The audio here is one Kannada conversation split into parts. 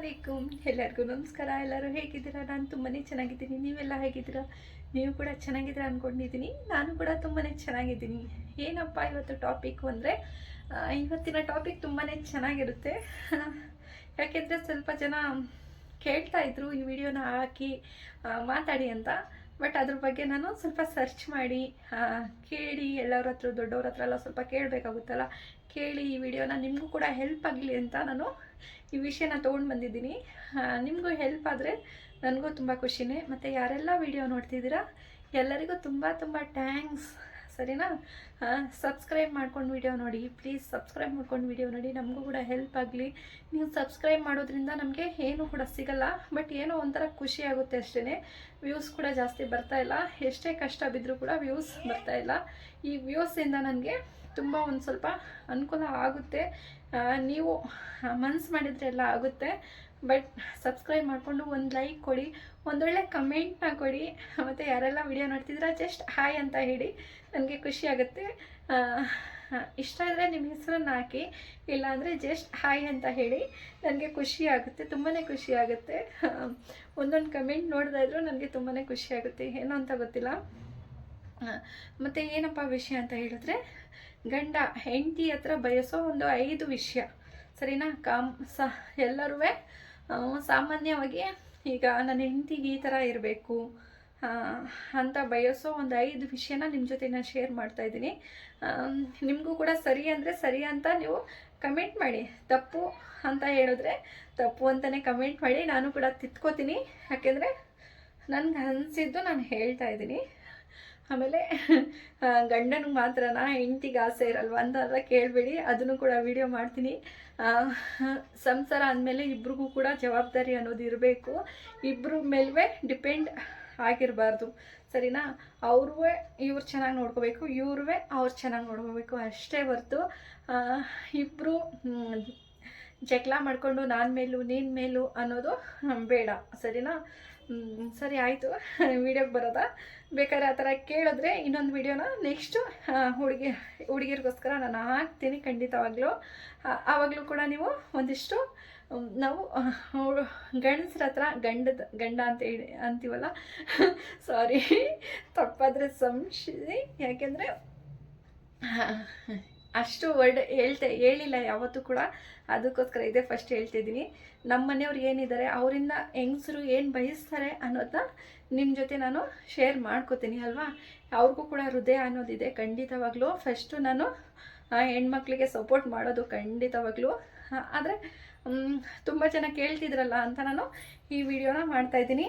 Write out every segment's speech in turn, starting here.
ಅಲೈಕುಮ್ ಎಲ್ಲರಿಗೂ ನಮಸ್ಕಾರ. ಎಲ್ಲರೂ ಹೇಗಿದ್ದೀರಾ? ನಾನು ತುಂಬಾ ಚೆನ್ನಾಗಿದ್ದೀನಿ. ನೀವೆಲ್ಲ ಹೇಗಿದ್ದೀರಾ? ನೀವು ಕೂಡ ಚೆನ್ನಾಗಿದ್ದೀರಾ ಅಂದ್ಕೊಂಡಿದ್ದೀನಿ ನಾನು ಕೂಡ ತುಂಬಾ ಚೆನ್ನಾಗಿದ್ದೀನಿ. ಏನಪ್ಪ ಇವತ್ತು ಟಾಪಿಕ್ ಅಂದರೆ ಇವತ್ತಿನ ಟಾಪಿಕ್ ತುಂಬಾ ಚೆನ್ನಾಗಿರುತ್ತೆ. ಯಾಕೆಂದರೆ ಸ್ವಲ್ಪ ಜನ ಕೇಳ್ತಾ ಇದ್ರು ಈ ವಿಡಿಯೋನ ಹಾಕಿ ಮಾತಾಡಿ ಅಂತ. ಬಟ್ ಅದ್ರ ಬಗ್ಗೆ ನಾನು ಸ್ವಲ್ಪ ಸರ್ಚ್ ಮಾಡಿ ಕೇಳಿ ಎಲ್ಲರ ಹತ್ರ, ದೊಡ್ಡವ್ರ ಹತ್ರ ಎಲ್ಲ ಸ್ವಲ್ಪ ಕೇಳಬೇಕಾಗುತ್ತಲ್ಲ, ಕೇಳಿ ಈ ವಿಡಿಯೋನ ನಿಮಗೂ ಕೂಡ ಹೆಲ್ಪ್ ಆಗಲಿ ಅಂತ ನಾನು ಈ ವಿಷಯನ ತೊಗೊಂಡು ಬಂದಿದ್ದೀನಿ. ನಿಮಗೂ ಹೆಲ್ಪ್ ಆದರೆ ನನಗೂ ತುಂಬ ಖುಷಿನೇ. ಮತ್ತು ಯಾರೆಲ್ಲ ವಿಡಿಯೋ ನೋಡ್ತಿದ್ದೀರಾ, ಎಲ್ಲರಿಗೂ ತುಂಬ ತುಂಬ ಥ್ಯಾಂಕ್ಸ್ ಸರಿನಾ? ಸಬ್ಸ್ಕ್ರೈಬ್ ಮಾಡ್ಕೊಂಡು ವಿಡಿಯೋ ನೋಡಿ. ಪ್ಲೀಸ್ ಸಬ್ಸ್ಕ್ರೈಬ್ ಮಾಡ್ಕೊಂಡು ವಿಡಿಯೋ ನೋಡಿ. ನಮಗೂ ಕೂಡ ಹೆಲ್ಪ್ ಆಗಲಿ. ನೀವು ಸಬ್ಸ್ಕ್ರೈಬ್ ಮಾಡೋದ್ರಿಂದ ನಮಗೆ ಏನೂ ಕೂಡ ಸಿಗಲ್ಲ. ಬಟ್ ಏನೋ ಒಂಥರ ಖುಷಿ ಆಗುತ್ತೆ ಅಷ್ಟೇ ವ್ಯೂಸ್ ಕೂಡ ಜಾಸ್ತಿ ಬರ್ತಾ ಇಲ್ಲ. ಎಷ್ಟೇ ಕಷ್ಟ ಬಿದ್ದರೂ ಕೂಡ ವ್ಯೂಸ್ ಬರ್ತಾ ಇಲ್ಲ. ಈ ವ್ಯೂಸಿಂದ ನನಗೆ ತುಂಬ ಒಂದು ಸ್ವಲ್ಪ ಅನುಕೂಲ ಆಗುತ್ತೆ. ನೀವು ಮನ್ಸು ಮಾಡಿದರೆ ಎಲ್ಲ ಆಗುತ್ತೆ. ಬಟ್ ಸಬ್ಸ್ಕ್ರೈಬ್ ಮಾಡಿಕೊಂಡು ಒಂದು ಲೈಕ್ ಕೊಡಿ ಒಂದೊಳ್ಳೆ ಕಮೆಂಟ್ನ ಕೊಡಿ. ಮತ್ತು ಯಾರೆಲ್ಲ ವಿಡಿಯೋ ನೋಡ್ತಿದ್ರೆ ಜಸ್ಟ್ ಹಾಯ್ ಅಂತ ಹೇಳಿ. ನನಗೆ ಖುಷಿ ಆಗುತ್ತೆ. ಇಷ್ಟ ಆದರೆ ನಿಮ್ಮ ಹೆಸರನ್ನ ಹಾಕಿ, ಇಲ್ಲಾಂದರೆ ಜಸ್ಟ್ ಹಾಯ್ ಅಂತ ಹೇಳಿ. ನನಗೆ ಖುಷಿ ಆಗುತ್ತೆ ತುಂಬಾ ಖುಷಿ ಆಗುತ್ತೆ. ಒಂದೊಂದು ಕಮೆಂಟ್ ನೋಡ್ತಾ ನನಗೆ ತುಂಬಾ ಖುಷಿ ಆಗುತ್ತೆ. ಏನು ಅಂತ ಗೊತ್ತಿಲ್ಲ. ಮತ್ತು ಏನಪ್ಪ ವಿಷಯ ಅಂತ ಹೇಳಿದ್ರೆ, ಗಂಡ ಹೆಂಡತಿ ಹತ್ರ ಬಯಸೋ ಒಂದು ಐದು ವಿಷಯ. ಸರಿನಾ? ಕಾಮ್ ಸಹ ಎಲ್ಲರೂ ಸಾಮಾನ್ಯವಾಗಿ ಈಗ ನನ್ನ ಹೆಂಡತಿಗೆ ಈ ಥರ ಇರಬೇಕು ಅಂತ ಬಯಸೋ ಒಂದು ಐದು ವಿಷಯನ ನಿಮ್ಮ ಜೊತೆ ನಾನು ಶೇರ್ ಮಾಡ್ತಾ ಇದ್ದೀನಿ. ನಿಮಗೂ ಕೂಡ ಸರಿ ಅಂದರೆ ಸರಿ ಅಂತ ನೀವು ಕಮೆಂಟ್ ಮಾಡಿ. ತಪ್ಪು ಅಂತ ಹೇಳಿದ್ರೆ ತಪ್ಪು ಅಂತಲೇ ಕಮೆಂಟ್ ಮಾಡಿ. ನಾನು ಕೂಡ ತಿತ್ಕೋತೀನಿ. ಯಾಕೆಂದರೆ ನನಗೆ ಅನಿಸಿದ್ದು ನಾನು ಹೇಳ್ತಾ ಇದ್ದೀನಿ. ಆಮೇಲೆ ಗಂಡನಿಗೆ ಮಾತ್ರನಾ ಹೆಂಡತಿಗೆ ಆಸೆ ಇರಲ್ವ ಅಂತೆಲ್ಲ ಕೇಳಬೇಡಿ, ಅದನ್ನು ಕೂಡ ವಿಡಿಯೋ ಮಾಡ್ತೀನಿ. ಸಂಸಾರ ಅಂದಮೇಲೆ ಇಬ್ರಿಗೂ ಕೂಡ ಜವಾಬ್ದಾರಿ ಅನ್ನೋದು ಇರಬೇಕು. ಇಬ್ಬರ ಮೇಲ್ವೇ ಡಿಪೆಂಡ್ ಆಗಿರಬಾರ್ದು. ಸರಿನಾ? ಅವ್ರೂ ಇವ್ರು ಚೆನ್ನಾಗಿ ನೋಡ್ಕೋಬೇಕು ಇವ್ರೂ ಅವ್ರು ಚೆನ್ನಾಗಿ ನೋಡ್ಕೋಬೇಕು, ಅಷ್ಟೇ ಹೊರ್ತು ಇಬ್ಬರು ಜಗಳ ಮಾಡಿಕೊಂಡು ನಾನು ಮೇಲೂ, ನೀನು ಮೇಲೂ ಅನ್ನೋದು ಬೇಡ. ಸರಿನಾ? ಸರಿ ಆಯಿತು. ವಿಡಿಯೋಗೆ ಬರೋದಾ? ಬೇಕಾದ್ರೆ ಆ ಥರ ಕೇಳಿದ್ರೆ ಇನ್ನೊಂದು ವಿಡಿಯೋನ ನೆಕ್ಸ್ಟು ಹುಡುಗಿ, ಹುಡುಗಿರಿಗೋಸ್ಕರ ನಾನು ಹಾಕ್ತೀನಿ ಖಂಡಿತವಾಗ್ಲೂ. ಆವಾಗಲೂ ಕೂಡ ನೀವು ಒಂದಿಷ್ಟು ನಾವು ಗಂಡಸ್ರ ಹತ್ರ ಗಂಡದ, ಗಂಡ ಅಂತ ಹೇಳಿ, ಅಂತೀವಲ್ಲ? ಸಾರಿ ತಪ್ಪಾದರೆ ಸಂಶಿ ಯಾಕೆಂದರೆ ಅಷ್ಟು ವರ್ಡ್ ಹೇಳ್ತೆ, ಹೇಳಿಲ್ಲ ಯಾವತ್ತೂ ಕೂಡ. ಅದಕ್ಕೋಸ್ಕರ ಇದೇ ಫಸ್ಟ್ ಹೇಳ್ತಿದ್ದೀನಿ ನಮ್ಮ ಮನೆಯವ್ರು ಏನಿದ್ದಾರೆ ಅವರಿಂದ ಹೆಂಗಸರು ಏನು ಬಯಸ್ತಾರೆ ಅನ್ನೋದನ್ನ ನಿಮ್ಮ ಜೊತೆ ನಾನು ಶೇರ್ ಮಾಡ್ಕೋತೀನಿ, ಅಲ್ವಾ? ಅವ್ರಿಗೂ ಕೂಡ ಹೃದಯ ಅನ್ನೋದಿದೆ, ಖಂಡಿತವಾಗ್ಲೂ. ಫಸ್ಟು ನಾನು ಹೆಣ್ಮಕ್ಳಿಗೆ ಸಪೋರ್ಟ್ ಮಾಡೋದು ಖಂಡಿತವಾಗ್ಲೂ. ಆದರೆ ತುಂಬ ಜನ ಕೇಳ್ತಿದ್ರಲ್ಲ ಅಂತ ನಾನು ಈ ವಿಡಿಯೋನ ಮಾಡ್ತಾಯಿದ್ದೀನಿ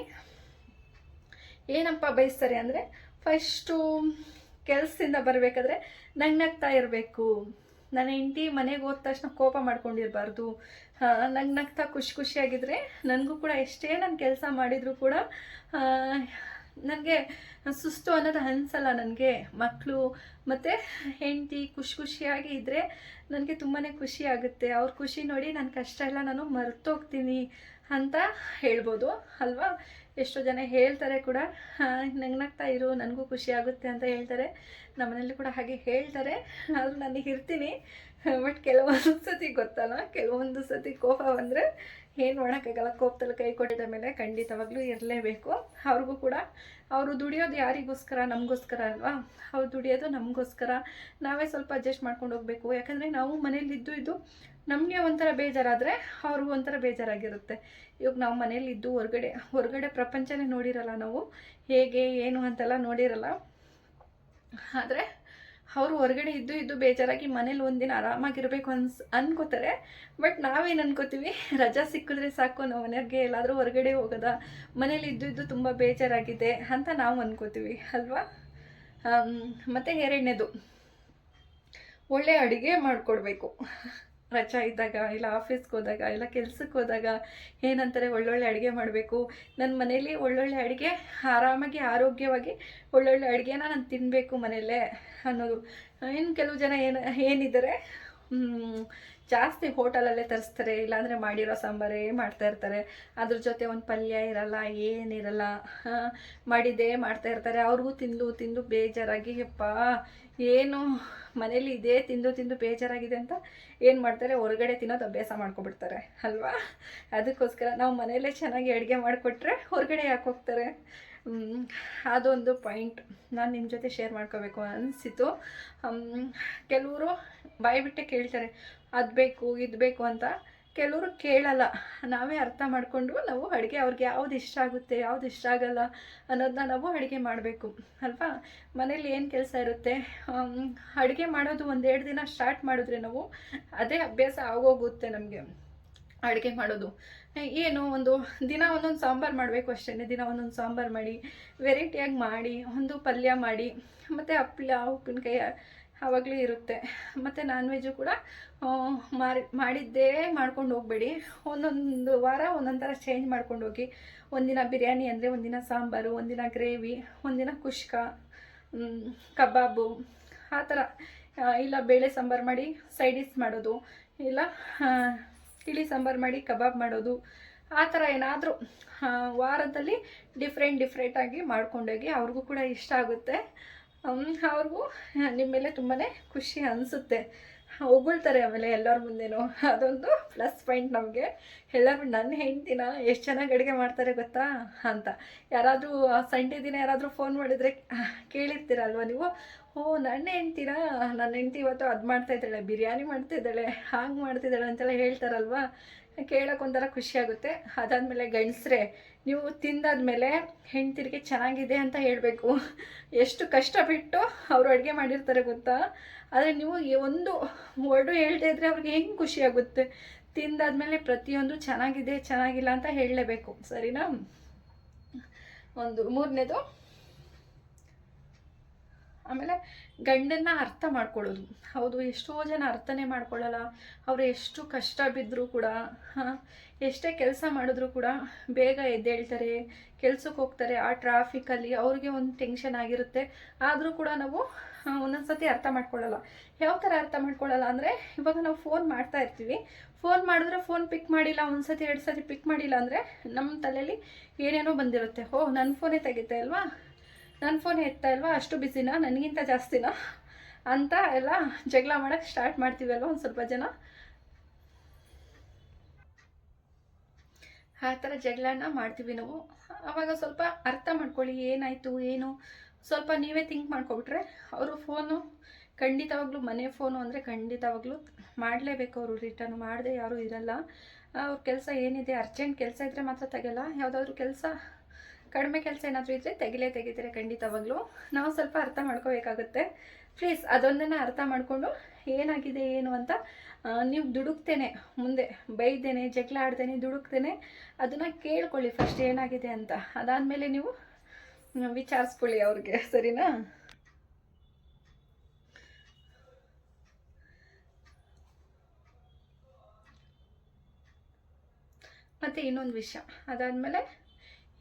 ಏನಪ್ಪ ಬಯಸ್ತಾರೆ ಅಂದರೆ ಫಸ್ಟು ಕೆಲಸದಿಂದ ಬರಬೇಕಾದ್ರೆ ನಗ್ನಗ್ತಾ ಇರಬೇಕು. ನನ್ನ ಹೆಂಡತಿ ಮನೆಗೆ ಹೋದ ತಕ್ಷಣ ಕೋಪ ಮಾಡ್ಕೊಂಡಿರಬಾರ್ದು. ನಂಗೆ ನಗ್ತಾ ಖುಷಿ ಖುಷಿಯಾಗಿದ್ದರೆ ನನಗೂ ಕೂಡ ಎಷ್ಟೇ ನಾನು ಕೆಲಸ ಮಾಡಿದರೂ ಕೂಡ ನನಗೆ ಸುಸ್ತು ಅನ್ನೋದು ಅನ್ಸಲ್ಲ ನನಗೆ. ಮಕ್ಕಳು ಮತ್ತು ಹೆಂಡತಿ ಖುಷಿ ಖುಷಿಯಾಗಿ ಇದ್ದರೆ ನನಗೆ ತುಂಬಾ ಖುಷಿ ಆಗುತ್ತೆ. ಅವ್ರ ಖುಷಿ ನೋಡಿ ನನ್ನ ಕಷ್ಟ ಎಲ್ಲ ನಾನು ಮರ್ತೋಗ್ತೀನಿ ಅಂತ ಹೇಳ್ಬೋದು. ಅಲ್ವಾ? ಎಷ್ಟೋ ಜನ ಹೇಳ್ತಾರೆ ಕೂಡ ನಗ್ನಗ್ತಾ ಇರು, ನನಗೂ ಖುಷಿ ಆಗುತ್ತೆ ಅಂತ ಹೇಳ್ತಾರೆ. ನಮ್ಮನೇಲಿ ಕೂಡ ಹಾಗೆ ಹೇಳ್ತಾರೆ. ಆದರೂ ನನಗೆ ಇರ್ತೀನಿ. ಬಟ್ ಕೆಲವೊಂದು ಸತಿ ಗೊತ್ತಲ್ಲ ಕೆಲವೊಂದು ಸತಿ ಕೋಪ ಬಂದರೆ ಏನು ಮಾಡೋಕ್ಕಾಗಲ್ಲ ಕೋಪದಲ್ಲಿ ಕೈ ಕೊಟ್ಟಿದ ಮೇಲೆ ಖಂಡಿತವಾಗ್ಲೂ ಇರಲೇಬೇಕು. ಅವ್ರಿಗೂ ಕೂಡ ಅವರು ದುಡಿಯೋದು ಯಾರಿಗೋಸ್ಕರ? ನಮಗೋಸ್ಕರ ಅಲ್ವಾ? ಅವ್ರು ದುಡಿಯೋದು ನಮಗೋಸ್ಕರ. ನಾವೇ ಸ್ವಲ್ಪ ಅಡ್ಜಸ್ಟ್ ಮಾಡ್ಕೊಂಡು ಹೋಗಬೇಕು. ಯಾಕಂದರೆ ನಾವು ಮನೇಲಿದ್ದು ಇದ್ದು ಇದ್ದು ನಮಗೆ ಒಂಥರ ಬೇಜಾರಾದರೆ ಅವ್ರಿಗೂ ಒಂಥರ ಬೇಜಾರಾಗಿರುತ್ತೆ. ಇವಾಗ ನಾವು ಮನೇಲಿದ್ದು ಹೊರಗಡೆ ಹೊರಗಡೆ ಪ್ರಪಂಚನೇ ನೋಡಿರಲ್ಲ ನಾವು. ಹೇಗೆ, ಏನು ಅಂತೆಲ್ಲ ನೋಡಿರಲ್ಲ. ಆದರೆ ಅವರು ಹೊರಗಡೆ ಇದ್ದು ಇದ್ದು ಬೇಜಾರಾಗಿ ಮನೇಲಿ ಒಂದಿನ ಆರಾಮಾಗಿರ್ಬೇಕು ಅನ್ಸ್, ಅನ್ಕೋತಾರೆ. ಬಟ್ ನಾವೇನು ಅನ್ಕೋತೀವಿ, ರಜಾ ಸಿಕ್ಕಿದ್ರೆ ಸಾಕು, ನಾವು ಮನೆಯವ್ರಿಗೆ ಎಲ್ಲಾದರೂ ಹೊರಗಡೆ ಹೋಗೋದ, ಮನೇಲಿ ಇದ್ದು ಇದ್ದು ತುಂಬ ಬೇಜಾರಾಗಿದೆ ಅಂತ ನಾವು ಅನ್ಕೋತೀವಿ, ಅಲ್ವಾ? ಮತ್ತು ಎರಡನೇದು, ಒಳ್ಳೆ ಅಡುಗೆ ಮಾಡಿಕೊಡ್ಬೇಕು. ರಜಾ ಇದ್ದಾಗ ಇಲ್ಲ ಆಫೀಸ್ಗೆ ಹೋದಾಗ ಇಲ್ಲ ಕೆಲ್ಸಕ್ಕೆ ಹೋದಾಗ ಏನಂತಾರೆ ಒಳ್ಳೊಳ್ಳೆ ಅಡುಗೆ ಮಾಡಬೇಕು. ನನ್ನ ಮನೇಲಿ ಒಳ್ಳೊಳ್ಳೆ ಅಡುಗೆ, ಆರಾಮಾಗಿ ಆರೋಗ್ಯವಾಗಿ ಒಳ್ಳೊಳ್ಳೆ ಅಡುಗೆನ ನಾನು ತಿನ್ನಬೇಕು ಮನೆಯಲ್ಲೇ ಅನ್ನೋದು. ಇನ್ನು ಕೆಲವು ಜನ ಏನು, ಏನಿದ್ದಾರೆ ಜಾಸ್ತಿ ಹೋಟೆಲಲ್ಲೇ ತರಿಸ್ತಾರೆ, ಇಲ್ಲಾಂದರೆ ಮಾಡಿರೋ ಸಾಂಬಾರೇ ಮಾಡ್ತಾ ಇರ್ತಾರೆ. ಅದ್ರ ಜೊತೆ ಒಂದು ಪಲ್ಯ ಇರಲ್ಲ ಏನಿರಲ್ಲ ಮಾಡಿದ್ದೇ ಮಾಡ್ತಾ ಇರ್ತಾರೆ. ಅವ್ರಿಗೂ ತಿಂದು ತಿಂದು ಬೇಜಾರಾಗಿ, ಯಪ್ಪ, ಏನು ಮನೇಲಿ ಇದೇ ತಿಂದು ತಿಂದು ಬೇಜಾರಾಗಿದೆ ಅಂತ ಏನು ಮಾಡ್ತಾರೆ? ಹೊರಗಡೆ ತಿನ್ನೋದು ಅಭ್ಯಾಸ ಮಾಡ್ಕೊಬಿಡ್ತಾರೆ, ಅಲ್ವಾ? ಅದಕ್ಕೋಸ್ಕರ ನಾವು ಮನೆಯಲ್ಲೇ ಚೆನ್ನಾಗಿ ಅಡುಗೆ ಮಾಡಿಕೊಟ್ರೆ ಹೊರಗಡೆ ಯಾಕೆ ಹೋಗ್ತಾರೆ? ಅದೊಂದು ಪಾಯಿಂಟ್. ನಾನು ನಿಮ್ಮ ಜೊತೆ ಶೇರ್ ಮಾಡ್ಕೋಬೇಕು ಅನಿಸಿತು. ಕೆಲವರು ಬಾಯಿ ಬಿಟ್ಟೆ ಕೇಳ್ತಾರೆ ಅದು ಬೇಕು, ಇದು ಬೇಕು ಅಂತ ಕೆಲವರು ಕೇಳಲ್ಲ. ನಾವೇ ಅರ್ಥ ಮಾಡಿಕೊಂಡು ನಾವು ಅಡುಗೆ ಅವ್ರಿಗೆ ಯಾವ್ದು ಇಷ್ಟ ಆಗುತ್ತೆ, ಯಾವ್ದು ಇಷ್ಟ ಆಗಲ್ಲ ಅನ್ನೋದನ್ನ ನಾವು ಅಡುಗೆ ಮಾಡಬೇಕು, ಅಲ್ವಾ? ಮನೇಲಿ ಏನು ಕೆಲಸ ಇರುತ್ತೆ? ಅಡುಗೆ ಮಾಡೋದು ಒಂದೆರಡು ದಿನ ಸ್ಟಾರ್ಟ್ ಮಾಡಿದ್ರೆ ನಾವು ಅದೇ ಅಭ್ಯಾಸ ಆಗೋಗುತ್ತೆ ನಮಗೆ, ಅಡುಗೆ ಮಾಡೋದು. ಏನು ಒಂದು ದಿನ ಒಂದೊಂದು ಸಾಂಬಾರು ಮಾಡಬೇಕು ಅಷ್ಟೇ ದಿನ ಒಂದೊಂದು ಸಾಂಬಾರು ಮಾಡಿ ವೆರೈಟಿಯಾಗಿ ಮಾಡಿ, ಒಂದು ಪಲ್ಯ ಮಾಡಿ, ಮತ್ತು ಹಪ್ಳ, ಉಪ್ಪಿನಕಾಯಿ ಆವಾಗಲೂ ಇರುತ್ತೆ. ಮತ್ತು ನಾನ್ ವೆಜ್ಜು ಕೂಡ ಮಾರಿ, ಮಾಡಿದ್ದೇ ಮಾಡ್ಕೊಂಡು ಹೋಗಬೇಡಿ. ಒಂದೊಂದು ವಾರ ಒಂದೊಂದು ಥರ ಚೇಂಜ್ ಮಾಡ್ಕೊಂಡು ಹೋಗಿ. ಒಂದಿನ ಬಿರಿಯಾನಿ ಅಂದರೆ ಒಂದಿನ ಸಾಂಬಾರು, ಒಂದಿನ ಗ್ರೇವಿ ಒಂದಿನ ಕುಷ್ಕ ಕಬಾಬು, ಆ ಥರ. ಇಲ್ಲ ಬೇಳೆ ಸಾಂಬಾರು ಮಾಡಿ ಸೈಡಿಸ್ ಮಾಡೋದು, ಇಲ್ಲ ತಿಳಿ ಸಾಂಬಾರು ಮಾಡಿ ಕಬಾಬ್ ಮಾಡೋದು, ಆ ಥರ ಏನಾದರೂ ವಾರದಲ್ಲಿ ಡಿಫ್ರೆಂಟ್ ಡಿಫ್ರೆಂಟಾಗಿ ಮಾಡ್ಕೊಂಡೋಗಿ ಅವ್ರಿಗೂ ಕೂಡ ಇಷ್ಟ ಆಗುತ್ತೆ. ಅವ್ರಿಗೂ ನಿಮ್ಮ ಮೇಲೆ ತುಂಬಾ ಖುಷಿ ಅನಿಸುತ್ತೆ. ಹೊಗಳ್ತಾರೆ ಆಮೇಲೆ ಎಲ್ಲರ ಮುಂದೆನೂ. ಅದೊಂದು ಪ್ಲಸ್ ಪಾಯಿಂಟ್ ನಮಗೆ. ಎಲ್ಲರೂ ನನ್ನ ಹೆಂಡ್ತಿನ ಎಷ್ಟು ಚೆನ್ನಾಗಿ ಅಡುಗೆ ಮಾಡ್ತಾರೆ ಗೊತ್ತಾ? ಅಂತ. ಯಾರಾದರೂ ಸಂಡೇ ದಿನ ಯಾರಾದರೂ ಫೋನ್ ಮಾಡಿದರೆ ಕೇಳಿರ್ತೀರಲ್ವ ನೀವು? ಓ ನನ್ನ ಹೆಂಡ್ತಿನ? ನನ್ನ ಹೆಂಡ್ತಿ ಇವತ್ತು ಅದು ಮಾಡ್ತಾ ಇದ್ದಾಳೆ, ಬಿರಿಯಾನಿ ಮಾಡ್ತಾ ಇದ್ದಾಳೆ, ಹಾಗೆ ಮಾಡ್ತಿದ್ದಾಳೆ ಅಂತೆಲ್ಲ ಹೇಳ್ತಾರಲ್ವ? ಕೇಳೋಕ್ಕೊಂಥರ ಖುಷಿಯಾಗುತ್ತೆ ಅದಾದಮೇಲೆ ಗಂಡಸ್ರೆ ನೀವು ತಿಂದಾದ್ಮೇಲೆ ಹೆಂಡ್ತಿರಿಗೆ ಚೆನ್ನಾಗಿದೆ ಅಂತ ಹೇಳಬೇಕು. ಎಷ್ಟು ಕಷ್ಟಪಟ್ಟು ಅವರು ಅಡುಗೆ ಮಾಡಿರ್ತಾರೆ ಗೊತ್ತಾ? ಆದರೆ ನೀವು ಒಂದು ವರ್ಡು ಹೇಳದೇ ಇದ್ದರೆ ಅವ್ರಿಗೆ ಹೆಂಗೆ ಖುಷಿಯಾಗುತ್ತೆ ತಿಂದಾದ್ಮೇಲೆ ಪ್ರತಿಯೊಂದು ಚೆನ್ನಾಗಿದೆ, ಚೆನ್ನಾಗಿಲ್ಲ ಅಂತ ಹೇಳಲೇಬೇಕು. ಸರಿನಾ? ಒಂದು, ಮೂರನೇದು. ಆಮೇಲೆ ಗಂಡನ್ನ ಅರ್ಥ ಮಾಡ್ಕೊಳ್ಳೋದು. ಹೌದು, ಎಷ್ಟೋ ಜನ ಅರ್ಥನೇ ಮಾಡ್ಕೊಳ್ಳಲ್ಲ. ಅವರು ಎಷ್ಟು ಕಷ್ಟ ಬಿದ್ದರೂ ಕೂಡ ಎಷ್ಟೇ ಕೆಲಸ ಮಾಡಿದ್ರು ಕೂಡ ಬೇಗ ಎದ್ದೇಳ್ತಾರೆ, ಕೆಲ್ಸಕ್ಕೆ ಹೋಗ್ತಾರೆ, ಆ ಟ್ರಾಫಿಕಲ್ಲಿ ಅವ್ರಿಗೆ ಒಂದು ಟೆನ್ಷನ್ ಆಗಿರುತ್ತೆ. ಆದರೂ ಕೂಡ ನಾವು ಒಂದೊಂದ್ಸತಿ ಒಂದೊಂದು ಸತಿ ಅರ್ಥ ಮಾಡ್ಕೊಳ್ಳಲ್ಲ. ಯಾವ ಥರ ಅರ್ಥ ಮಾಡ್ಕೊಳ್ಳಲ್ಲ ಅಂದರೆ, ಇವಾಗ ನಾವು ಫೋನ್ ಮಾಡ್ತಾ ಇರ್ತೀವಿ. ಫೋನ್ ಮಾಡಿದ್ರೆ ಫೋನ್ ಪಿಕ್ ಮಾಡಿಲ್ಲ ಒಂದು ಎರಡು ಸತಿ ಪಿಕ್ ಮಾಡಿಲ್ಲ ಅಂದರೆ ನಮ್ಮ ತಲೆಯಲ್ಲಿ ಏನೇನೋ ಬಂದಿರುತ್ತೆ. ಓ ನನ್ನ ಫೋನೇ ತೆಗಿತಾ ಅಲ್ವಾ ನನ್ನ ಫೋನ್ ಎತ್ತಾ ಇಲ್ವಾ? ಅಷ್ಟು ಬಿಸಿನಾ ನನಗಿಂತ ಜಾಸ್ತಿನಾ? ಅಂತ ಎಲ್ಲ ಜಗಳ ಮಾಡೋಕ್ಕೆ ಸ್ಟಾರ್ಟ್ ಮಾಡ್ತೀವಲ್ವ ಒಂದು ಸ್ವಲ್ಪ ಜನ? ಆ ಥರ ಜಗಳನ ಮಾಡ್ತೀವಿ ನಾವು. ಆವಾಗ ಸ್ವಲ್ಪ ಅರ್ಥ ಮಾಡ್ಕೊಳ್ಳಿ, ಏನಾಯಿತು, ಏನು? ಸ್ವಲ್ಪ ನೀವೇ ಥಿಂಕ್ ಮಾಡ್ಕೊಬಿಟ್ರೆ ಅವರು ಫೋನು ಖಂಡಿತವಾಗ್ಲೂ ಮನೆ ಫೋನು ಅಂದರೆ ಖಂಡಿತವಾಗ್ಲೂ ಮಾಡಲೇಬೇಕು ಅವರು ರಿಟರ್ನ್ ಮಾಡದೆ ಯಾರೂ ಇರಲ್ಲ. ಅವ್ರ ಕೆಲಸ ಏನಿದೆ ಅರ್ಜೆಂಟ್ ಕೆಲಸ ಇದ್ದರೆ ಮಾತ್ರ ತೆಗೆಲ್ಲ. ಯಾವುದಾದ್ರೂ ಕೆಲಸ, ಕಡಿಮೆ ಕೆಲಸ ಏನಾದರೂ ಇದ್ದರೆ ತೆಗಿಲೇ ತೆಗಿತಾರೆ ಖಂಡಿತವಾಗ್ಲೂ. ನಾವು ಸ್ವಲ್ಪ ಅರ್ಥ ಮಾಡ್ಕೋಬೇಕಾಗುತ್ತೆ. ಪ್ಲೀಸ್ ಅದೊಂದನ್ನು ಅರ್ಥ ಮಾಡಿಕೊಂಡು ಏನಾಗಿದೆ, ಏನು ಅಂತ ನೀವು ದುಡುಕ್ತೇನೆ, ಮುಂದೆ ಬೈದೇನೆ ಜಗಳ ಆಡ್ತೇನೆ, ದುಡುಕ್ತೇನೆ, ಅದನ್ನು ಕೇಳ್ಕೊಳ್ಳಿ ಫಸ್ಟ್ ಏನಾಗಿದೆ ಅಂತ. ಅದಾದಮೇಲೆ ನೀವು ವಿಚಾರಿಸ್ಕೊಳ್ಳಿ ಅವ್ರಿಗೆ, ಸರಿನಾ? ಮತ್ತು ಇನ್ನೊಂದು ವಿಷಯ, ಅದಾದಮೇಲೆ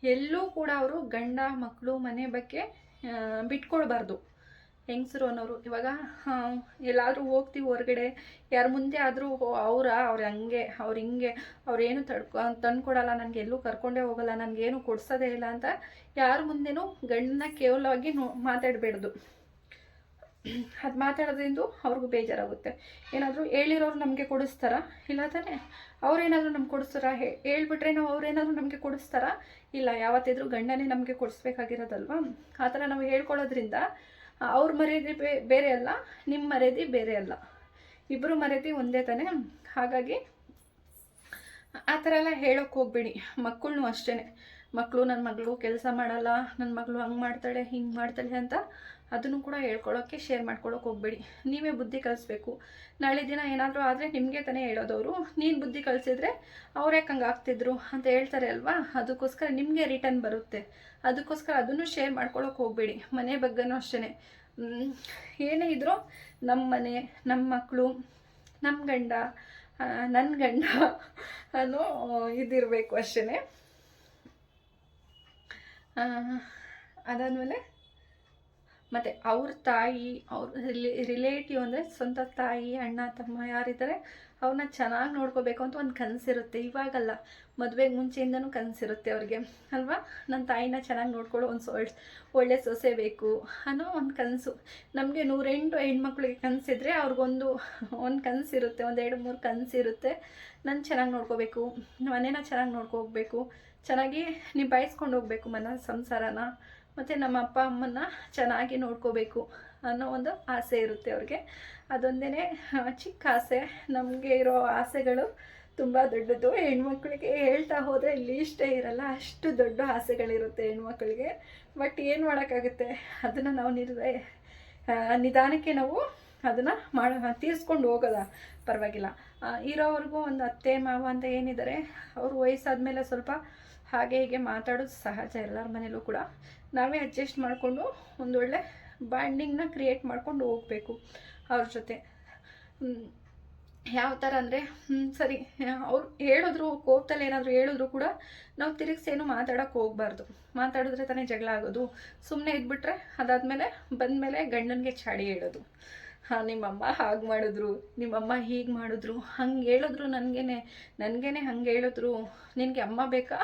ಎಲ್ಲೂ ಕೂಡ ಅವರು ಗಂಡ ಮಕ್ಕಳು ಮನೆ ಬಗ್ಗೆ ಬಿಟ್ಕೊಳ್ಬಾರ್ದು. ಹೆಂಗಸರು ಅನ್ನೋರು. ಇವಾಗ ಎಲ್ಲಾದರೂ ಹೋಗ್ತೀವಿ ಹೊರಗಡೆ. ಯಾರ ಮುಂದೆ ಆದರೂ ಅವರ, ಅವ್ರು ಹಂಗೆ, ಅವ್ರು ಹಿಂಗೆ. ಅವ್ರೇನು ತಡ್ಕೊ ತಂದ್ಕೊಡಲ್ಲ ನನಗೆ ಎಲ್ಲೂ ಕರ್ಕೊಂಡೇ ಹೋಗಲ್ಲ ನನಗೇನು ಕೊಡ್ಸೋದೇ ಇಲ್ಲ ಅಂತ ಯಾರ ಮುಂದೆನೂ ಗಂಡನ್ನ ಕೇವಲವಾಗಿ ನೋ, ಮಾತಾಡಬೇಡ್ದು. ಅದು ಮಾತಾಡೋದ್ರಿಂದ ಅವ್ರಿಗೂ ಬೇಜಾರಾಗುತ್ತೆ. ಏನಾದರೂ ಹೇಳಿರೋರು ನಮಗೆ ಕೊಡಿಸ್ತಾರ? ಇಲ್ಲ ತಾನೇ? ಅವ್ರೇನಾದರೂ ನಮ್ಗೆ ಕೊಡಿಸ್ತಾರ? ಹೇಳ್ಬಿಟ್ರೆ ನಾವು ಅವ್ರೇನಾದರೂ ನಮಗೆ ಕೊಡಿಸ್ತಾರ? ಇಲ್ಲ, ಯಾವತ್ತಿದ್ರೂ ಗಂಡನೇ ನಮಗೆ ಕೊಡಿಸ್ಬೇಕಾಗಿರೋದಲ್ವಾ? ಆ ಥರ ನಾವು ಹೇಳ್ಕೊಳ್ಳೋದ್ರಿಂದ ಅವ್ರ ಮರ್ಯಾದೆ ಬೇರೆ ಅಲ್ಲ ನಿಮ್ಮ ಮರ್ಯಾದೆ ಬೇರೆ ಅಲ್ಲ. ಇಬ್ಬರು ಮರ್ಯಾದೆ ಒಂದೇ ತಾನೇ. ಹಾಗಾಗಿ ಆ ಥರ ಎಲ್ಲ ಹೇಳೋಕೆ ಹೋಗ್ಬೇಡಿ. ಮಕ್ಕಳನ್ನೂ ಅಷ್ಟೇ ಮಕ್ಕಳು ನನ್ನ ಮಗಳು ಕೆಲಸ ಮಾಡಲ್ಲ ನನ್ನ ಮಗಳು ಹಂಗೆ ಮಾಡ್ತಾಳೆ, ಹಿಂಗೆ ಮಾಡ್ತಾಳೆ ಅಂತ ಅದನ್ನು ಕೂಡ ಹೇಳ್ಕೊಳ್ಳೋಕ್ಕೆ ಶೇರ್ ಮಾಡ್ಕೊಳ್ಳೋಕೆ ಹೋಗಬೇಡಿ. ನೀವೇ ಬುದ್ಧಿ ಕಲಿಸ್ಬೇಕು. ನಾಳೆ ದಿನ ಏನಾದರೂ ಆದರೆ ನಿಮಗೆ ತಾನೇ ಹೇಳೋದವರು. ನೀನು ಬುದ್ಧಿ ಕಲಿಸಿದ್ರೆ ಅವ್ರು ಆಗ್ತಿದ್ರು ಅಂತ ಹೇಳ್ತಾರೆ ಅಲ್ವಾ? ಅದಕ್ಕೋಸ್ಕರ ನಿಮಗೆ ರಿಟರ್ನ್ ಬರುತ್ತೆ. ಅದಕ್ಕೋಸ್ಕರ ಅದನ್ನು ಶೇರ್ ಮಾಡ್ಕೊಳ್ಳೋಕೆ ಹೋಗಬೇಡಿ. ಮನೆ ಬಗ್ಗೆನೂ ಅಷ್ಟೇ ಏನೇ ಇದ್ರೂ ನಮ್ಮ ಮನೆ ನಮ್ಮ ಮಕ್ಕಳು ನಮ್ಮ ಗಂಡ ನನ್ನ ಗಂಡ ಅನ್ನೋ ಇದಿರಬೇಕು ಅಷ್ಟೇ ಅದಾದಮೇಲೆ ಮತ್ತು ಅವ್ರ ತಾಯಿ, ಅವ್ರ ರಿಲೇ ರಿಲೇಟಿವ್ ಅಂದರೆ ಸ್ವಂತ ತಾಯಿ, ಅಣ್ಣ, ತಮ್ಮ ಯಾರಿದ್ದಾರೆ ಅವ್ರನ್ನ ಚೆನ್ನಾಗಿ ನೋಡ್ಕೋಬೇಕು ಅಂತ ಒಂದು ಕನಸಿರುತ್ತೆ. ಇವಾಗಲ್ಲ ಮದುವೆಗೆ ಮುಂಚೆಯಿಂದನೂ ಕನಸಿರುತ್ತೆ ಅವ್ರಿಗೆ, ಅಲ್ವಾ? ನನ್ನ ತಾಯಿನ ಚೆನ್ನಾಗಿ ನೋಡ್ಕೊಳ್ಳೋ ಒಂದು ಸೊಳ್ ಒಳ್ಳೆ ಸೊಸೆ ಬೇಕು ಅನ್ನೋ ಒಂದು ಕನಸು. ನಮಗೆ ನೂರೆಂಟು ಹೆಣ್ಮಕ್ಳಿಗೆ ಕನಸಿದ್ರೆ ಅವ್ರಿಗೊಂದು ಒಂದು ಕನಸಿರುತ್ತೆ, ಒಂದು ಎರಡು ಮೂರು ಕನಸಿರುತ್ತೆ. ನಾನು ಚೆನ್ನಾಗಿ ನೋಡ್ಕೋಬೇಕು ಮನೇನ ಚೆನ್ನಾಗಿ ನೋಡ್ಕೋಬೇಕು, ಚೆನ್ನಾಗಿ ನಿಭಾಯಿಸ್ಕೊಂಡು ಹೋಗ್ಬೇಕು ಮನ, ಸಂಸಾರನ. ಮತ್ತು ನಮ್ಮ ಅಪ್ಪ ಅಮ್ಮನ ಚೆನ್ನಾಗಿ ನೋಡ್ಕೋಬೇಕು ಅನ್ನೋ ಒಂದು ಆಸೆ ಇರುತ್ತೆ ಅವ್ರಿಗೆ. ಅದೊಂದೇ ಚಿಕ್ಕ ಆಸೆ. ನಮಗೆ ಇರೋ ಆಸೆಗಳು ತುಂಬ ದೊಡ್ಡದು. ಹೆಣ್ಮಕ್ಳಿಗೆ ಹೇಳ್ತಾ ಹೋದರೆ ಲೀಸ್ಟೇ ಇರಲ್ಲ, ಅಷ್ಟು ದೊಡ್ಡ ಆಸೆಗಳಿರುತ್ತೆ ಹೆಣ್ಮಕ್ಳಿಗೆ. ಬಟ್ ಏನು ಮಾಡೋಕ್ಕಾಗುತ್ತೆ? ಅದನ್ನು ನಾವು ನಿರ್ ನಿಧಾನಕ್ಕೆ ನಾವು ಅದನ್ನು ಮಾಡ, ತೀರಿಸ್ಕೊಂಡು ಹೋಗೋದ ಪರವಾಗಿಲ್ಲ. ಇರೋವ್ರಿಗೂ ಒಂದು ಅತ್ತೆ, ಮಾವ ಅಂತ ಏನಿದ್ದಾರೆ, ಅವರು ವಯಸ್ಸಾದ್ಮೇಲೆ ಸ್ವಲ್ಪ ಹಾಗೆ ಹೀಗೆ ಮಾತಾಡೋದು ಸಹಜ ಎಲ್ಲರ ಮನೇಲೂ ಕೂಡ. ನಾವೇ ಅಡ್ಜಸ್ಟ್ ಮಾಡಿಕೊಂಡು ಒಂದೊಳ್ಳೆ ಬಾಂಡಿಂಗ್ನ ಕ್ರಿಯೇಟ್ ಮಾಡ್ಕೊಂಡು ಹೋಗಬೇಕು ಅವ್ರ ಜೊತೆ. ಯಾವ ಥರ ಅಂದರೆ ಸರಿ, ಅವ್ರು ಹೇಳಿದ್ರು, ಕೋಪದಲ್ಲಿ ಏನಾದರೂ ಹೇಳಿದ್ರು ಕೂಡ ನಾವು ತಿರುಗಿಸೇನು ಮಾತಾಡೋಕೆ ಹೋಗಬಾರ್ದು. ಮಾತಾಡಿದ್ರೆ ತಾನೇ ಜಗಳ ಆಗೋದು. ಸುಮ್ಮನೆ ಇದ್ಬಿಟ್ರೆ ಅದಾದಮೇಲೆ ಬಂದಮೇಲೆ ಗಂಡನಿಗೆ ಚಾಡಿ ಹೇಳೋದು. ಹಾಂ, ನಿಮ್ಮಮ್ಮ ಹಾಗೆ ಮಾಡಿದ್ರು, ನಿಮ್ಮಮ್ಮ ಹೀಗೆ ಮಾಡಿದ್ರು, ಹಂಗೆ ಹೇಳಿದ್ರು ನನಗೇನೆ ನನಗೇನೆ ಹಂಗೆ ಹೇಳಿದ್ರು. ನಿನಗೆ ಅಮ್ಮ ಬೇಕಾ?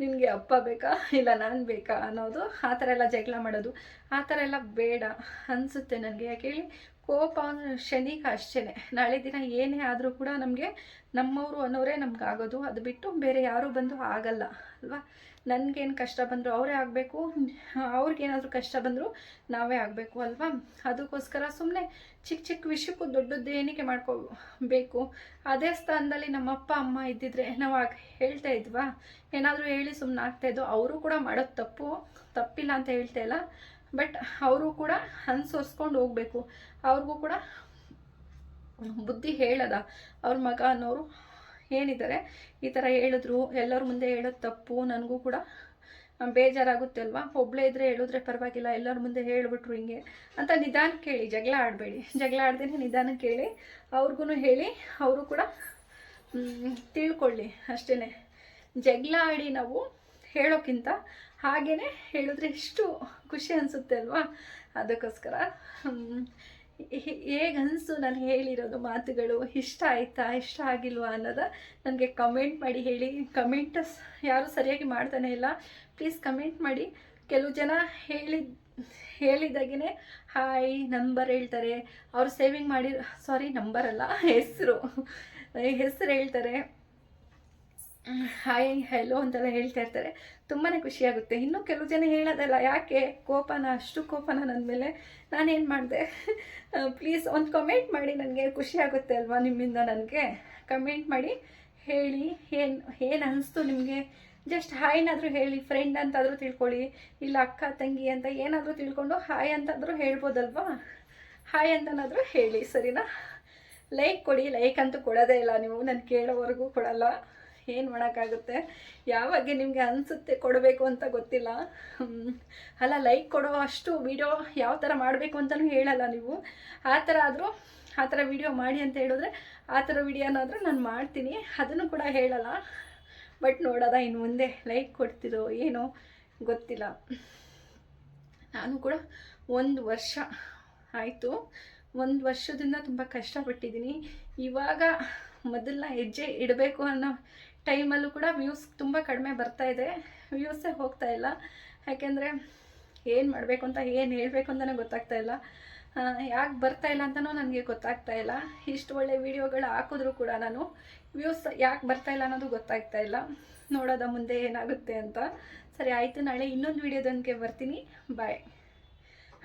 ನಿನಗೆ ಅಪ್ಪ ಬೇಕಾ? ಇಲ್ಲ, ನಾನು ಬೇಕಾ ಅನ್ನೋದು ಆ ಥರ ಎಲ್ಲ ಜಗಳ ಮಾಡೋದು. ಆ ಥರ ಎಲ್ಲ ಬೇಡ ಅನಿಸುತ್ತೆ ನನಗೆ. ಯಾಕೆ ಹೇಳಿ, ಕೋಪ ಶನಿಕ ಅಷ್ಟೇ ನಾಳೆ ದಿನ ಏನೇ ಆದರೂ ಕೂಡ ನಮಗೆ ನಮ್ಮವರು ಅನ್ನೋರೇ ನಮ್ಗೆ ಆಗೋದು ಅದು ಬಿಟ್ಟು ಬೇರೆ ಯಾರೂ ಬಂದು ಆಗಲ್ಲ, ಅಲ್ವಾ? ನನಗೇನು ಕಷ್ಟ ಬಂದರೂ ಅವರೇ ಆಗಬೇಕು. ಅವ್ರಿಗೇನಾದರೂ ಕಷ್ಟ ಬಂದರೂ ನಾವೇ ಆಗಬೇಕು, ಅಲ್ವಾ? ಅದಕ್ಕೋಸ್ಕರ ಸುಮ್ಮನೆ ಚಿಕ್ಕ ಚಿಕ್ಕ ವಿಷಯಕ್ಕೂ ದೊಡ್ಡದ್ದು ಏನಕ್ಕೆ ಮಾಡ್ಕೋಬೇಕು. ಅದೇ ಸ್ಥಾನದಲ್ಲಿ ನಮ್ಮ ಅಪ್ಪ ಅಮ್ಮ ಇದ್ದಿದ್ರೆ ನಾವು ಆಗ ಹೇಳ್ತಾ ಇದ್ವಾ? ಏನಾದರೂ ಹೇಳಿ ಸುಮ್ಮನೆ ಆಗ್ತಾಯಿದ್ದು ಅವರು ಕೂಡ ಮಾಡೋದು ತಪ್ಪು, ತಪ್ಪಿಲ್ಲ ಅಂತ ಹೇಳ್ತಾ ಇಲ್ಲ. ಬಟ್ ಅವರು ಕೂಡ ಅನ್ಸರ್ಸ್ಕೊಂಡು ಹೋಗಬೇಕು. ಅವ್ರಿಗೂ ಕೂಡ ಬುದ್ಧಿ ಹೇಳದ. ಅವ್ರ ಮಗ ಅನ್ನೋರು ಏನಿದ್ದಾರೆ, ಈ ಥರ ಹೇಳಿದ್ರು. ಎಲ್ಲರ ಮುಂದೆ ಹೇಳೋದು ತಪ್ಪು. ನನಗೂ ಕೂಡ ಬೇಜಾರಾಗುತ್ತೆ ಅಲ್ವಾ ಒಬ್ಬಳೇ ಇದ್ರೆ ಹೇಳಿದ್ರೆ ಪರವಾಗಿಲ್ಲ, ಎಲ್ಲರ ಮುಂದೆ ಹೇಳಿಬಿಟ್ರು ಹಿಂಗೆ ಅಂತ ನಿಧಾನಕ್ಕೆ ಹೇಳಿ ಜಗಳ ಆಡಬೇಡಿ. ಜಗಳ ಆಡ್ದೇ ನಿಧಾನಕ್ಕೆ ಹೇಳಿ ಅವ್ರಿಗೂ ಹೇಳಿ, ಅವರು ಕೂಡ ತಿಳ್ಕೊಳ್ಳಿ ಅಷ್ಟೇ ಜಗಳ ಆಡಿ ನಾವು ಹೇಳೋಕ್ಕಿಂತ ಹಾಗೇ ಹೇಳಿದ್ರೆ ಎಷ್ಟು ಖುಷಿ ಅನಿಸುತ್ತೆ ಅಲ್ವಾ? ಅದಕ್ಕೋಸ್ಕರ ಹೇಗೆ ಅನಿಸ್ತು ನಾನು ಹೇಳಿರೋದು ಮಾತುಗಳು? ಇಷ್ಟ ಆಯ್ತಾ? ಇಷ್ಟ ಆಗಿಲ್ವಾ ಅನ್ನೋದ ನನಗೆ ಕಮೆಂಟ್ ಮಾಡಿ ಹೇಳಿ. ಕಮೆಂಟ್ ಯಾರೂ ಸರಿಯಾಗಿ ಮಾಡ್ತಾನೆ ಇಲ್ಲ. ಪ್ಲೀಸ್ ಕಮೆಂಟ್ ಮಾಡಿ. ಕೆಲವು ಜನ ಹೇಳಿದ ಹೇಳಿದಾಗೇ ಹಾಯ್ ನಂಬರ್ ಹೇಳ್ತಾರೆ. ಅವ್ರು ಸೇವಿಂಗ್ ಮಾಡಿ ಸಾರಿ ನಂಬರ್ ಅಲ್ಲ, ಹೆಸರು. ಹೆಸರು ಹೇಳ್ತಾರೆ. ಹಾಯ್ ಹೆಲೋ ಅಂತೆಲ್ಲ ಹೇಳ್ತಾ ಇರ್ತಾರೆ. ತುಂಬಾ ಖುಷಿಯಾಗುತ್ತೆ ಇನ್ನೂ ಕೆಲವು ಜನ ಹೇಳೋದಲ್ಲ, ಯಾಕೆ? ಕೋಪನ? ಅಷ್ಟು ಕೋಪನ ನನ್ನ ಮೇಲೆ? ನಾನೇನು ಮಾಡಿದೆ? ಪ್ಲೀಸ್ ಒಂದು ಕಮೆಂಟ್ ಮಾಡಿ, ನನಗೆ ಖುಷಿ ಆಗುತ್ತೆ ಅಲ್ವಾ ನಿಮ್ಮಿಂದ ನನಗೆ? ಕಮೆಂಟ್ ಮಾಡಿ, ಹೇಳಿ, ಏನು ಏನು ಅನಿಸ್ತು ನಿಮಗೆ? ಜಸ್ಟ್ ಹಾಯ್ ಏನಾದರೂ ಹೇಳಿ ಫ್ರೆಂಡ್ ಅಂತಾದರೂ ತಿಳ್ಕೊಳ್ಳಿ, ಇಲ್ಲ ಅಕ್ಕ, ತಂಗಿ ಅಂತ ಏನಾದರೂ ತಿಳ್ಕೊಂಡು ಹಾಯ್ ಅಂತಾದರೂ ಹೇಳ್ಬೋದಲ್ವಾ? ಹಾಯ್ ಅಂತನಾದರೂ ಹೇಳಿ, ಸರಿನಾ? ಲೈಕ್ ಕೊಡಿ ಲೈಕ್ ಅಂತೂ ಕೊಡೋದೇ ಇಲ್ಲ ನೀವು, ನಾನು ಕೇಳೋವರೆಗೂ ಕೊಡಲ್ಲ. ಏನು ಮಾಡೋಕ್ಕಾಗುತ್ತೆ? ಯಾವಾಗ ನಿಮಗೆ ಅನಿಸುತ್ತೆ ಕೊಡಬೇಕು ಅಂತ ಗೊತ್ತಿಲ್ಲ. ಅಲ್ಲ ಲೈಕ್ ಕೊಡೋ ಅಷ್ಟು ವಿಡಿಯೋ ಯಾವ ಥರ ಮಾಡಬೇಕು ಅಂತಲೂ ಹೇಳಲ್ಲ ನೀವು. ಆ ಥರ ಆದರೂ, ಆ ಥರ ವಿಡಿಯೋ ಮಾಡಿ ಅಂತ ಹೇಳಿದ್ರೆ, ಆ ಥರ ವಿಡಿಯೋನಾದರೂ ನಾನು ಮಾಡ್ತೀನಿ. ಅದನ್ನು ಕೂಡ ಹೇಳಲ್ಲ. ಬಟ್ ನೋಡೋದ ಇನ್ನು ಮುಂದೆ ಲೈಕ್ ಕೊಡ್ತಿರೋ ಏನೋ ಗೊತ್ತಿಲ್ಲ. ನಾನು ಕೂಡ ಒಂದು ವರ್ಷ ಆಯಿತು. ಒಂದು ವರ್ಷದಿಂದ ತುಂಬ ಕಷ್ಟಪಟ್ಟಿದ್ದೀನಿ. ಇವಾಗ ಮೊದಲನ್ನ ಹೆಜ್ಜೆ ಇಡಬೇಕು ಅನ್ನೋ ಟೈಮಲ್ಲೂ ಕೂಡ ವ್ಯೂಸ್ ತುಂಬ ಕಡಿಮೆ ಬರ್ತಾ ಇದೆ. ವ್ಯೂಸೇ ಹೋಗ್ತಾ ಇಲ್ಲ. ಯಾಕೆಂದರೆ ಏನು ಮಾಡಬೇಕು ಅಂತ ಏನು ಹೇಳಬೇಕು ಅಂತಲೇ ಗೊತ್ತಾಗ್ತಾ ಇಲ್ಲ. ಯಾಕೆ ಬರ್ತಾ ಇಲ್ಲ ಅಂತಲೂ ನನಗೆ ಗೊತ್ತಾಗ್ತಾ ಇಲ್ಲ. ಇಷ್ಟು ಒಳ್ಳೆ ವೀಡಿಯೋಗಳು ಹಾಕಿದ್ರು ಕೂಡ ನಾನು. ವ್ಯೂಸ್ ಯಾಕೆ ಬರ್ತಾ ಇಲ್ಲ ಅನ್ನೋದು ಗೊತ್ತಾಗ್ತಾ ಇಲ್ಲ. ನೋಡೋದ ಮುಂದೆ ಏನಾಗುತ್ತೆ ಅಂತ. ಸರಿ, ಆಯಿತು. ನಾಳೆ ಇನ್ನೊಂದು ವಿಡಿಯೋದೊಂದಿಗೆ ಬರ್ತೀನಿ. ಬಾಯ್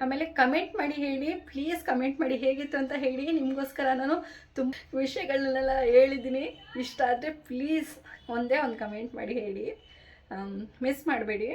ಆಮೇಲೆ ಕಮೆಂಟ್ ಮಾಡಿ ಹೇಳಿ. ಪ್ಲೀಸ್ ಕಮೆಂಟ್ ಮಾಡಿ ಹೇಗಿತ್ತು ಅಂತ ಹೇಳಿ. ನಿಮಗೋಸ್ಕರ ನಾನು ತುಂಬ ವಿಷಯಗಳನ್ನೆಲ್ಲ ಹೇಳಿದ್ದೀನಿ. ಇಷ್ಟ ಆದರೆ ಪ್ಲೀಸ್ ಒಂದೇ ಒಂದು ಕಮೆಂಟ್ ಮಾಡಿ ಹೇಳಿ. ಮಿಸ್ ಮಾಡಬೇಡಿ.